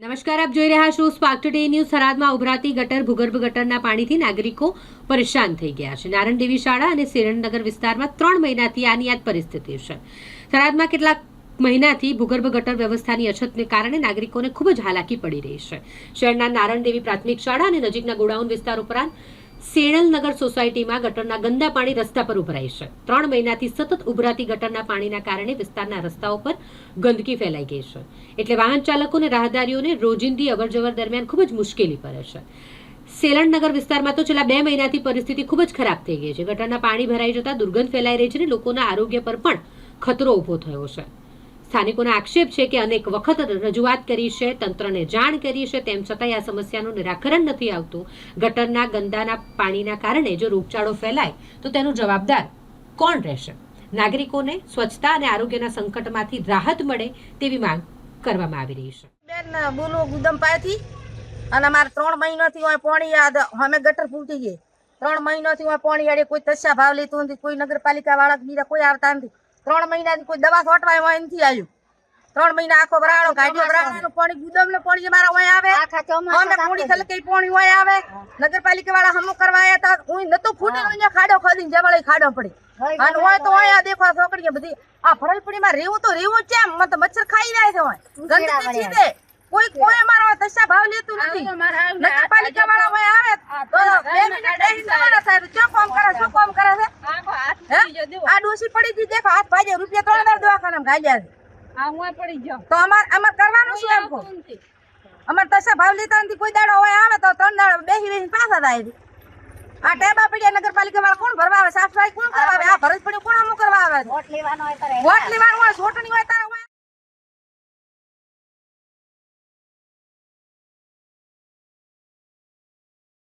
નમસ્કાર, આપ જોઈ રહ્યા છો સ્પાર્ક ટુડે ન્યૂઝ થરાદમાં ઉભરાતી ગટર ભૂગર્ભ ગટરના પાણીથી નાગરિકો પરેશાન થઈ ગયા છે. નારણ દેવી શાળા અને સેરણનગર વિસ્તારમાં ત્રણ મહિનાથી આની યાદ પરિસ્થિતિ છે. થરાદમાં કેટલાક મહિનાથી ભૂગર્ભ ગટર વ્યવસ્થાની અછતને કારણે નાગરિકોને ખૂબ જ હાલાકી પડી રહી છે. શહેરના નારણ દેવી પ્રાથમિક શાળા અને નજીકના ગોડાઉન વિસ્તાર ઉપરાંત સેણલનગર સોસાયટીમાં ગટરના ગંદા પાણી રસ્તા પર ઉભરાય છે. ત્રણ મહિનાથી સતત ઉભરાતી ગટરના પાણીના કારણે વિસ્તારના રસ્તાઓ પર ગંદકી ફેલાઈ ગઈ છે. એટલે વાહન ચાલકો અને રાહદારીઓને રોજિંદી અવરજવર દરમિયાન ખૂબ જ મુશ્કેલી પડે છે. સેલણનગર વિસ્તારમાં તો છેલ્લા બે મહિનાથી પરિસ્થિતિ ખૂબ જ ખરાબ થઈ ગઈ છે. ગટરના પાણી ભરાઈ જતા દુર્ગંધ ફેલાઈ રહી છે અને લોકોના આરોગ્ય પર પણ ખતરો ઊભો થયો છે. સ્થાનિકોના આક્ષેપ છે કે અનેક વખત રજૂઆત કરી છે, તંત્રને જાણ કરી છે, તેમ છતાંય આ સમસ્યાનું નિરાકરણ નથી આવતું. ગટરના ગંદાના પાણીના કારણે જો રોગચાળો ફેલાય, તો તેનો જવાબદાર કોણ રહેશે? નાગરિકોને સ્વચ્છતા અને આરોગ્યના સંકટમાંથી રાહત મળે તેવી માંગ કરવામાં આવી રહી છે. બેન બોલો ગુદમપાથી અને અમારે ત્રણ મહિનાથી હોય પાણી અમે ગટર ફૂટી ગઈ. ત્રણ મહિનાથી હોય પાણી યાડે કોઈ તસ્યા ભાવ લેતું નથી, કોઈ નગરપાલિકા વાળા બીજા કોઈ આવતા નથી. ત્રણ મહિના કોઈ દવા છોટવા એમાં નથી આવ્યું. ત્રણ મહિના આખો બરાડો કાઢ્યો ભરાણાનું પાણી ગુદમ પાણી મારા હોય આવે. અમે પૂરી થલકે પાણી હોય આવે. નગરપાલિકા વાળા હમું કરવા આવ્યા હતા. હું નતો ફૂટી અહીંયા ખાડો ખોદીને જમણે ખાડો પડી. અને હોય તો હોય. આ દેખો છોકરીઓ બધી. આ ભરલપડીમાં રેવું તો રેવું કેમ મત તો મચ્છર ખાઈ જાય છે હોય. ગંદકી છે તે. કોઈ કોઈ મારો તસ્યા ભાવ લેતું નથી. નગરપાલિકા વાળા હોય આવે. તો બે મિનિટ બેસીને જવાના સાહેબ તો કામ ડોસી પડી ગઈ દેખ હાથ ભાજે રૂપિયા ત્રણ હજાર દવાખાનામાં ગાલ્યા છે. તો અમાર અમાર કરવાનું શું એમ કહો? અમાર તસ્યા ભાવ લેતા નથી કોઈ દાડો હોય આવે તો ત્રણ દાડો બેસી બેસી પાછા થાય છે. આ ટેબા પડ્યા નગરપાલિકા વાળા કોણ ભરવા આવે? સાફ સફાઈ કોણ કરવા આવે? આ ભરત પડ્યું કોણ અમુક કરવા આવે? વોટ લેવાનો હોય ત્યારે વોટ લેવાનું હોય તારે